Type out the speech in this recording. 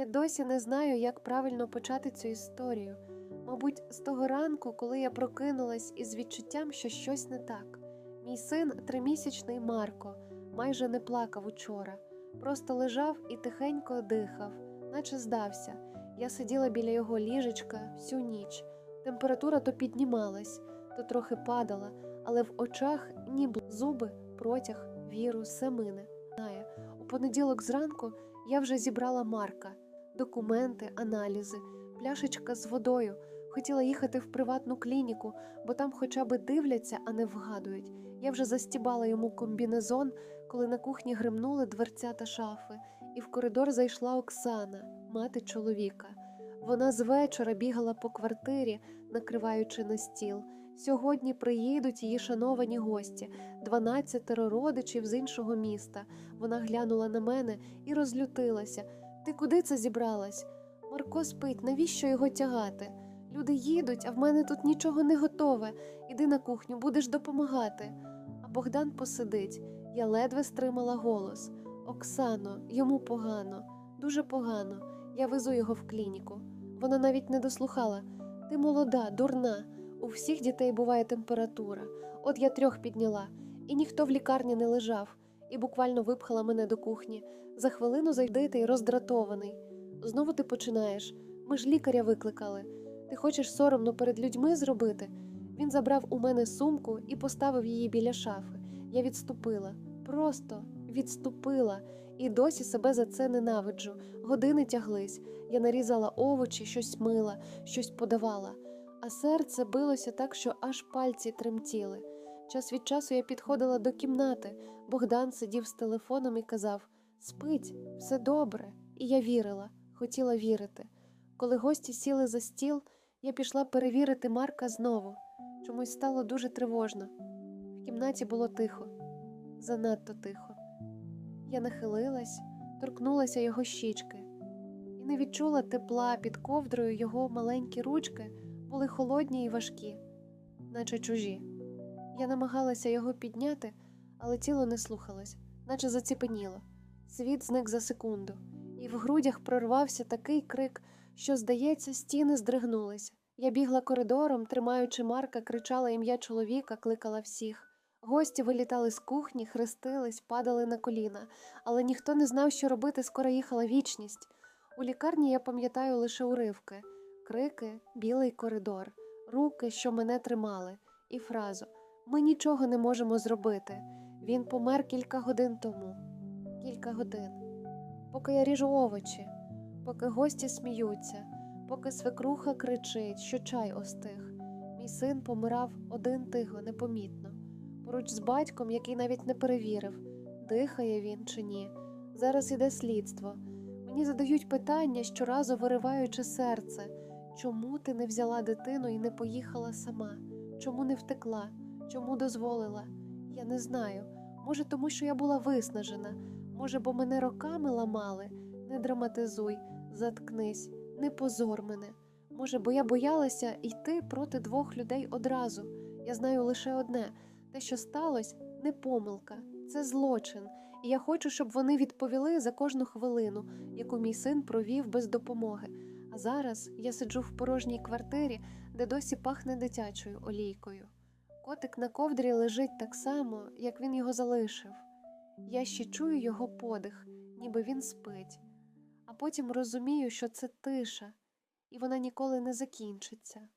Я досі не знаю, як правильно почати цю історію. Мабуть, з того ранку, коли я прокинулась із відчуттям, що щось не так. Мій син, тримісячний Марко, майже не плакав учора, просто лежав і тихенько дихав, наче здався. Я сиділа біля його ліжечка всю ніч. Температура то піднімалась, то трохи падала, але в очах ніби зуби, протяг, віру, семини. У понеділок зранку я вже зібрала Марка, документи, аналізи, пляшечка з водою. Хотіла їхати в приватну клініку, бо там хоча б дивляться, а не вгадують. Я вже застібала йому комбінезон, коли на кухні гримнули дверця та шафи, і в коридор зайшла Оксана, мати чоловіка. Вона з вечора бігала по квартирі, накриваючи на стіл. Сьогодні приїдуть її шановані гості, дванадцятеро родичів з іншого міста. Вона глянула на мене і розлютилася. Ти куди це зібралась? Марко спить, навіщо його тягати? Люди їдуть, а в мене тут нічого не готове. Іди на кухню, будеш допомагати. А Богдан посидить. Я ледве стримала голос. Оксано, йому погано, дуже погано. Я везу його в клініку. Вона навіть не дослухала. Ти молода, дурна. У всіх дітей буває температура. От я трьох підняла, і ніхто в лікарні не лежав, і буквально випхала мене до кухні. За хвилину зайдете й роздратований. Знову ти починаєш. Ми ж лікаря викликали. Ти хочеш соромно перед людьми зробити? Він забрав у мене сумку і поставив її біля шафи. Я відступила, просто відступила, і досі себе за це ненавиджу. Години тяглись. Я нарізала овочі, щось мила, щось подавала. А серце билося так, що аж пальці тремтіли. Час від часу я підходила до кімнати. Богдан сидів з телефоном і казав Спить, все добре. І я вірила, хотіла вірити. Коли гості сіли за стіл, я пішла перевірити Марка знову. Чомусь стало дуже тривожно. В кімнаті було тихо, занадто тихо. Я нахилилась, торкнулася його щічки і не відчула тепла під ковдрою його маленькі ручки були холодні і важкі, наче чужі. Я намагалася його підняти, але тіло не слухалось, наче заціпеніло. Світ зник за секунду, і в грудях прорвався такий крик, що, здається, стіни здригнулися. Я бігла коридором, тримаючи Марка, кричала ім'я чоловіка, кликала всіх. Гості вилітали з кухні, хрестились, падали на коліна, але ніхто не знав, що робити, скоро їхала вічність. У лікарні я пам'ятаю лише уривки крики, білий коридор, руки, що мене тримали, і фразу Ми нічого не можемо зробити. Він помер кілька годин тому. Кілька годин. Поки я ріжу овочі, поки гості сміються, поки свекруха кричить, що чай остиг. Мій син помирав один тихо, непомітно, поруч з батьком, який навіть не перевірив, дихає він чи ні. Зараз іде слідство. Мені задають питання, щоразу вириваючи серце. Чому ти не взяла дитину і не поїхала сама? Чому не втекла? Чому дозволила? Я не знаю. Може, тому що я була виснажена, може, бо мене роками ламали. Не драматизуй, заткнись, не позор мене. Може, бо я боялася йти проти двох людей одразу. Я знаю лише одне те, що сталося, не помилка, це злочин, і я хочу, щоб вони відповіли за кожну хвилину, яку мій син провів без допомоги. А зараз я сиджу в порожній квартирі, де досі пахне дитячою олійкою. Котик на ковдрі лежить так само, як він його залишив. Я ще чую його подих, ніби він спить, а потім розумію, що це тиша, і вона ніколи не закінчиться.